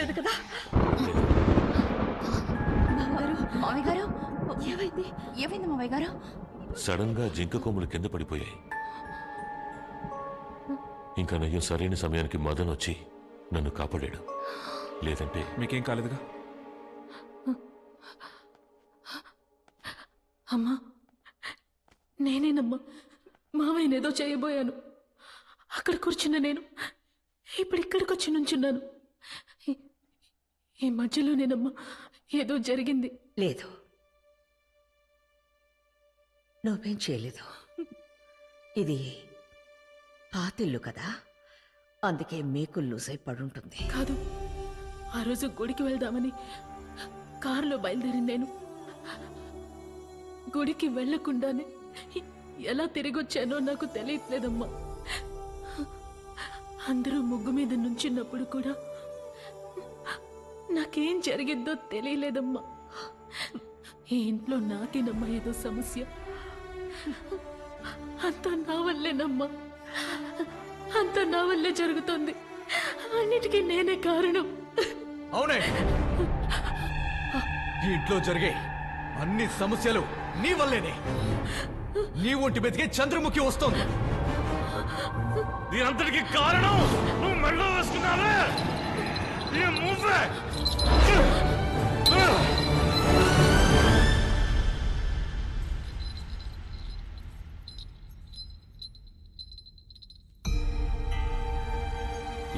లేదు కదా? మామగారు మామయ్య గారు ఏమైంది? ఏమైంది మామయ్య గారు సడన్గా జింక కొమ్ములు కింద పడిపోయాయి. ఇంకా నయ్యం సరైన సమయానికి మదన్ వచ్చి నన్ను కాపాడాడు. లేదంటే మీకేం కాలేదుగా? అమ్మా నేనేనమ్మా మామయ్యనేదో చేయబోయాను. అక్కడ కూర్చున్న నేను ఇప్పుడు ఇక్కడికి వచ్చి నుంచున్నాను. ఈ మధ్యలోనేనమ్మా ఏదో జరిగింది. లేదు. నువ్వేం చేయలేదు. ఇది పాతిల్లు కదా? అందుకే మేకులు లూసై పడుంటుంది. కాదు ఆ రోజు గుడికి వెళ్దామని కారులో బయలుదేరి నేను. గుడికి వెళ్ళకుండానే ఎలా తిరిగొచ్చానో నాకు తెలియట్లేదమ్మా. అందరూ ముగ్గు మీద నుంచున్నప్పుడు కూడా నాకేం జరిగిందో తెలియలేదమ్మా. ఈ ఇంట్లో నాకేనమ్మా ఏదో సమస్య. అంతా నా వల్లేనమ్మా. అంతా నా వల్లే జరుగుతుంది. అన్నిటికీ నేనే కారణం. అవునే ఈ ఇంట్లో జరిగే అన్ని సమస్యలు నీ వల్లేనే. నీ ఒంటి మీదకి చంద్రముఖి వస్తోంది. దీనంతటికి కారణం నువ్వు మెడలో వేసుకున్నావే. ఈ మూసే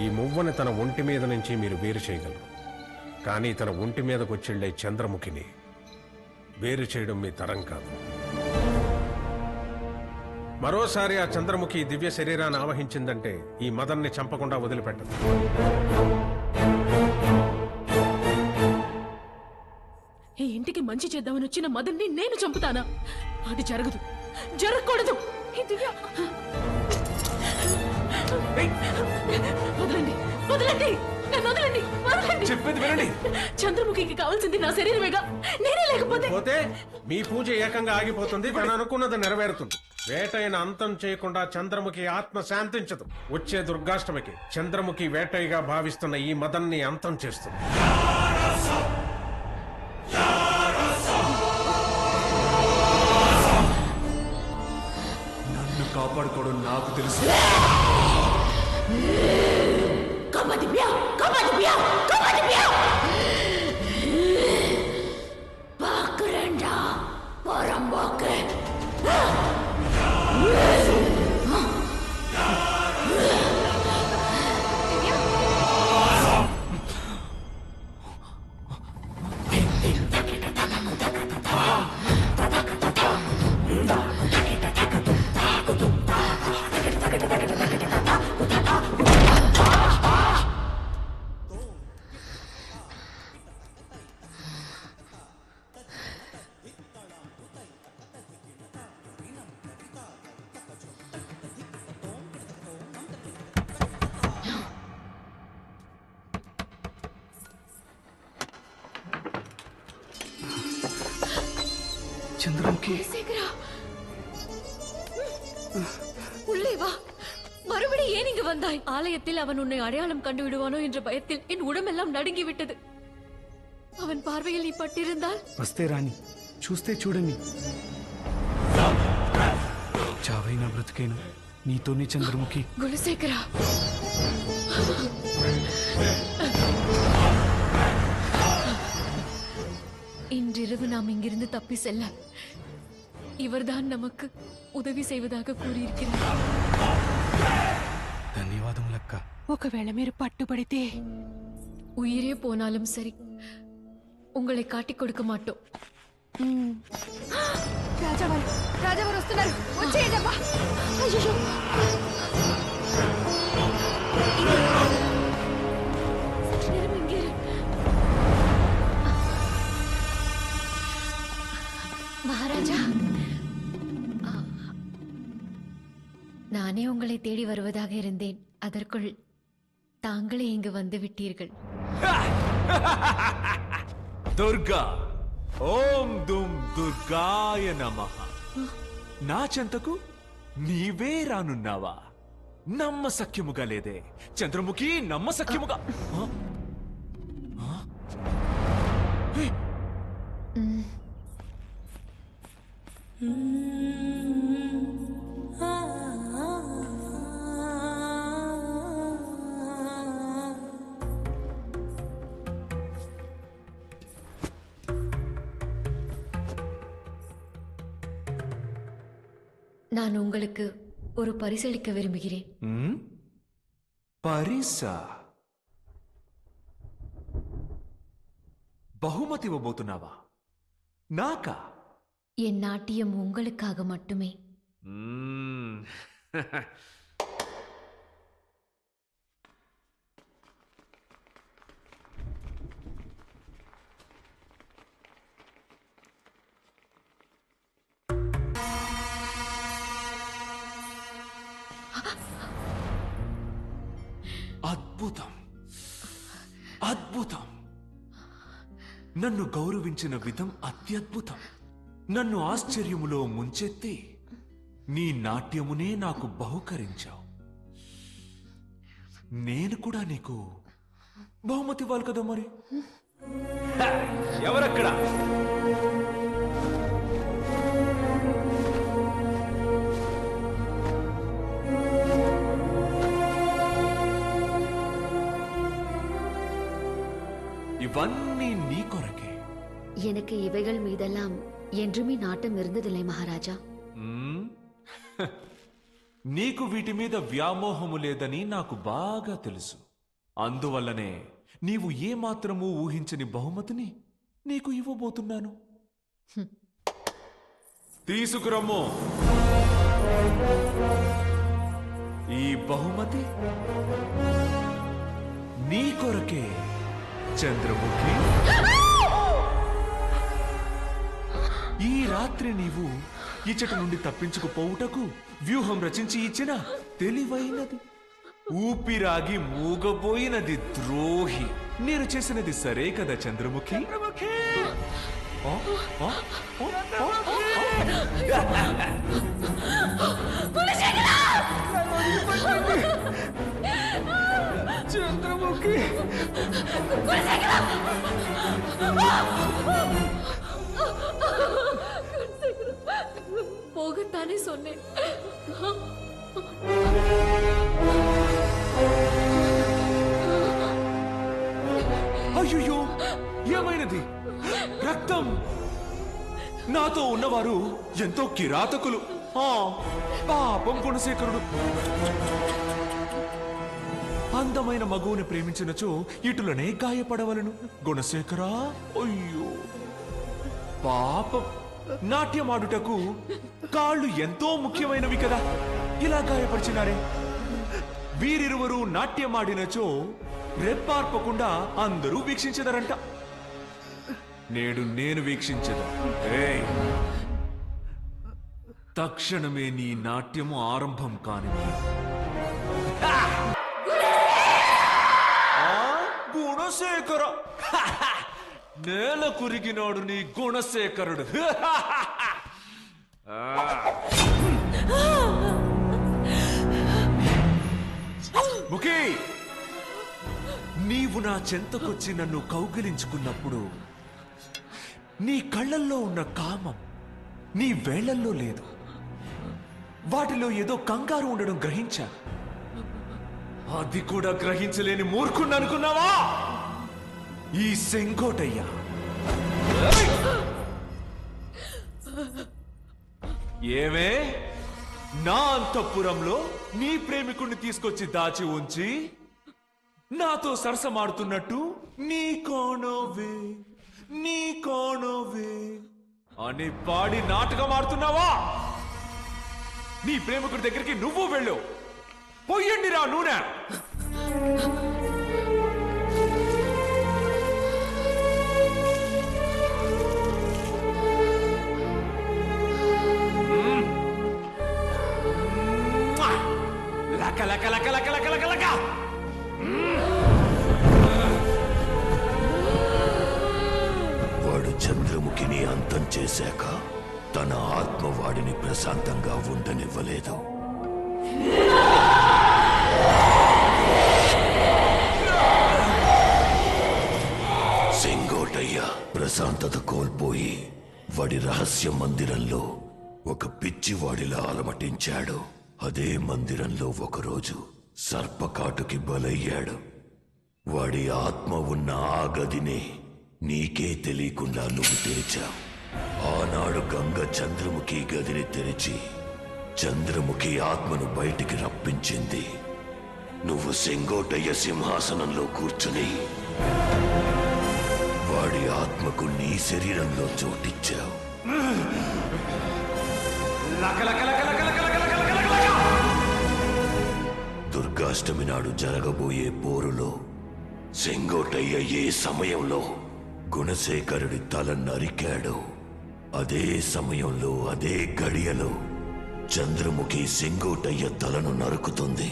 ఈ మువ్వని తన ఒంటి మీద నుంచి మీరు వేరు చేయగలరు. కానీ తన ఒంటి మీదకు వచ్చిళ్ళే చంద్రముఖిని వేరు చేయడం మీ తరం కాదు. మరోసారి ఆ చంద్రముఖి దివ్య శరీరాన్ని ఆవహించిందంటే ఈ మదన్ని చంపకుండా వదిలిపెట్టదు. ఇంటికి మంచి చేద్దామని వచ్చిన మదన్ని నేను చంపుతానా? అది జరగదు. జరగకూడదు. ఈ దివ్య- వదలండి. వదలండి. నన్ను వదలండి. వదలండి. చెప్పేది వినండి. చంద్రముఖికి కావాల్సింది నా శరీరమేగా. నేనే లేకపోతే పోతే మీ పూజ ఏకంగా ఆగిపోతుంది. తను అనుకున్నది నెరవేరుతుంది. వేటైన అంతం చేయకుండా చంద్రముఖి ఆత్మ శాంతించదు. వచ్చే దుర్గాష్టమికి చంద్రముఖి వేటైగా భావిస్తున్న ఈ మదన్ని అంతం చేస్తుంది. కాపాడుకోవడం నాకు తెలుసు. Come బియా come బియా come బియా சேகரா உள்ளே வா மறுபடி ஏன் இங்கு வந்தாய் ஆலயத்தில் அவன் உன்னை அடையாளம் கண்டு விடுவானோ என்ற பயத்தில் என் உடம்பெல்லாம் நடுங்கி விட்டது அவன் பார்வையில் நீ பட்டிருந்தால் వస్తే రాని చూస్తే చూడని చావైనా బ్రతికైనా నీతోనే చంద్రముఖి குலசேகரா இன்றிரவு நாம் இங்கிருந்து தப்பி செல்ல இவர்தான் நமக்கு உதவி செய்வதாக கூறியிருக்கிறார் ధన్యవాదములక్క ఒకవేళ మీరు పట్టుబడితే உயிரே போனாலும் சரி உங்களை காட்டிக் கொடுக்க மாட்டோம் రాజావారు రాజావారు వస్తున్నారు వచ్చేయండి అబ్బా అయ్యో உங்களை தேடி வருவதாக இருந்தேன் அதற்குள் தாங்களே இங்கு வந்து விட்டீர்கள் துர்கா ஓம் தும் దుర్గాయ నమ నా చెంతకు నీవే రానున్నావా నమ్మసఖ్యముగా లేదే చంద్రముఖి నమ్మసఖ్యముగా Mm-hmm. நான் உங்களுக்கு ஒரு பரிசளிக்க விரும்புகிறேன் ம்? పరిసా బహుమతి ఇవ్వబోతున్నావా నాకా என் நாட்டியம் உங்களுக்காக மட்டுமே నన్ను గౌరవించిన విధం అత్యద్భుతం. నన్ను ఆశ్చర్యములో ముంచెత్తి నీ నాట్యమునే నాకు బహుకరించావు. నేను కూడా నీకు బహుమతి ఇవ్వాలి కదా మరి? ఎవరక్కడా? ఇవన్నీ నీ కొరకే எனக்கு இவைகள் மீதெல்லாம் என்றுமே நாட்டம் இருந்ததில்லை மகாராஜா మ్మ్? హ! నీకు వీటి మీద వ్యామోహము లేదని నాకు బాగా తెలుసు అందువల్లనే నీవు ఏమాత్రమూ ఊహించని బహుమతిని నీకు ఇవ్వబోతున్నాను తీసుకురమ్ము ఈ బహుమతి నీ కొరకే చంద్రముఖి. ఈ రాత్రి నీవు ఇచ్చట నుండి తప్పించుకుపోవుటకు వ్యూహం రచించి ఇచ్చిన తెలివైనది. ఊపిరాగి మూగబోయినది ద్రోహి. నేను చేసినది సరే కదా చంద్రముఖి? ఆ? ఆ? ఆ? ఆ? ఆ? போகத்தானே சொன்னேன் అయ్యో ఏమైనది రక్తం నాతో ఉన్నవారు ఎంతో కిరాతకులు ఆ పాపం గుణశేఖరుడు అందమైన మగువుని ప్రేమించినచో ఇటులనే గాయపడవలను. గుణశేఖరా అయ్యో! పాపం. నాట్యమాడుటకు కాళ్ళు ఎంతో ముఖ్యమైనవి కదా. ఇలా గాయపరిచినారే. వీరిరువరు నాట్యమాడినచో రెప్పార్పకుండా అందరూ వీక్షించదరంట. నేడు నేను వీక్షించదు తక్షణమే నీ నాట్యము ఆరంభం కాని గుణశేఖర నేల కురిగినాడు నీ గుణశేఖరుడు. ముఖీ నీవు నా చెంతకొచ్చి నన్ను కౌగిలించుకున్నప్పుడు నీ కళ్ళల్లో ఉన్న కామం నీ వేళ్ళల్లో లేదు. వాటిలో ఏదో కంగారు ఉండడం గ్రహించా అది కూడా గ్రహించలేని మూర్ఖుణ్ణి అనుకున్నావా? ఈ సెంకోటయ్యా. ఏమే? నా అంతఃపురంలో నీ ప్రేమికుణ్ణి తీసుకొచ్చి దాచి ఉంచి నాతో సరసమాడుతున్నట్టు నీ కోణవే నీ కోణవే అని పాడి నాటకం ఆడుతున్నావా? నీ ప్రేమికుడి దగ్గరికి నువ్వు వెళ్ళు. పొయ్యండి రా నూనె. లక లక లక లక లక లక లక వాడు చంద్రముఖిని అంతం చేశాక తన ఆత్మ వాడిని ప్రశాంతంగా ఉండనివ్వలేదు. సింగోటయ్య ప్రశాంతత కోల్పోయి వాడి రహస్య మందిరంలో ఒక పిచ్చివాడిలా అలమటించాడు. అదే మందిరంలో ఒకరోజు సర్పకాటుకి బలయ్యాడు. వాడి ఆత్మ ఉన్న ఆ గదిని నీకే తెలియకుండా నువ్వు తెరిచావు. ఆనాడు గంగ చంద్రముఖి గదిని తెరిచి చంద్రముఖి ఆత్మను బయటికి రప్పించింది. నువ్వు సెంగోటయ్య సింహాసనంలో కూర్చుని వాడి ఆత్మకు నీ శరీరంలో చోటిచ్చావు. దుర్గాష్టమి నాడు జరగబోయే పోరులో సెంగోటయ్య ఏ సమయంలో గుణశేఖరుడి తల నరికాడో అదే సమయంలో అదే గడియలో చంద్రముఖి సెంగోటయ్య తలను నరుకుతుంది.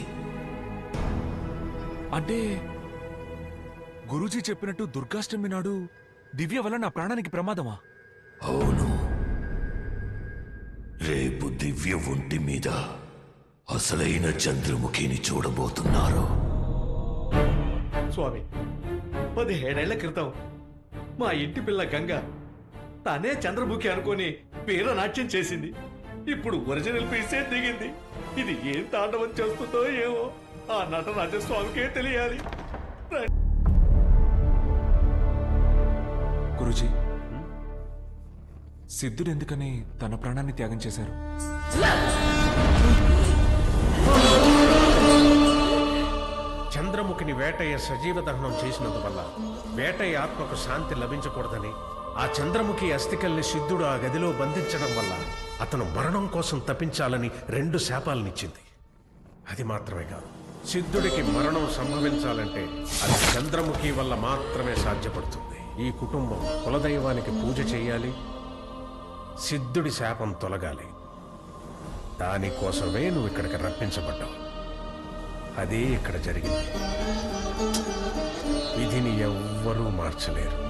అంటే గురూజీ చెప్పినట్టు దుర్గాష్టమి నాడు దివ్య వల్ల నా ప్రాణానికి ప్రమాదమా? అవును. రేపు దివ్య ఒంటి మీద అసలైన చంద్రముఖిని చూడబోతున్నారు? స్వామి పదిహేడేళ్ళ క్రితం మా ఇంటి పిల్ల గంగ తనే చంద్రముఖి అనుకొని వీరనాట్యం చేసింది. ఇప్పుడు ఒరిజినల్ పీసే దిగింది. ఇది ఏం తాండవం చేస్తుందో ఏమో ఆ నటరాజ స్వామికే తెలియాలి. గురూజీ సిద్ధుడు ఎందుకని తన ప్రాణాన్ని త్యాగం చేశారు? చంద్రముఖిని వేటయ్య సజీవ దహనం చేసినందువల్ల వేటయ్య ఆత్మకు శాంతి లభించకూడదని ఆ చంద్రముఖి అస్థికల్ని సిద్ధుడు ఆ గదిలో బంధించడం వల్ల అతను మరణం కోసం తప్పించాలని రెండు శాపాలనిచ్చింది. అది మాత్రమే కాదు. సిద్ధుడికి మరణం సంభవించాలంటే అది చంద్రముఖి వల్ల మాత్రమే సాధ్యపడుతుంది. ఈ కుటుంబం కులదైవానికి పూజ చేయాలి. సిద్ధుడి శాపం తొలగాలి. దానికోసమే నువ్వు ఇక్కడికి రప్పించబడ్డావు. అదే ఇక్కడ జరిగింది. విధిని ఎవ్వరూ మార్చలేరు.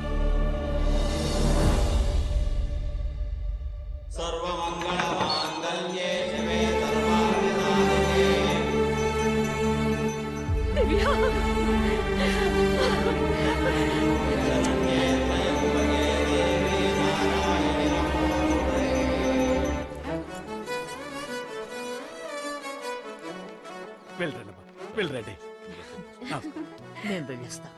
వెళ్ళరండి మేము వెళ్ళొస్తాం.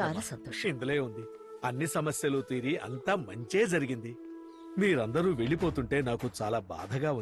చాలా సంతోషం. ఇందులో ఉంది. అన్ని సమస్యలు తీరి అంతా మంచే జరిగింది. మీరందరూ వెళ్ళిపోతుంటే నాకు చాలా బాధగా ఉంది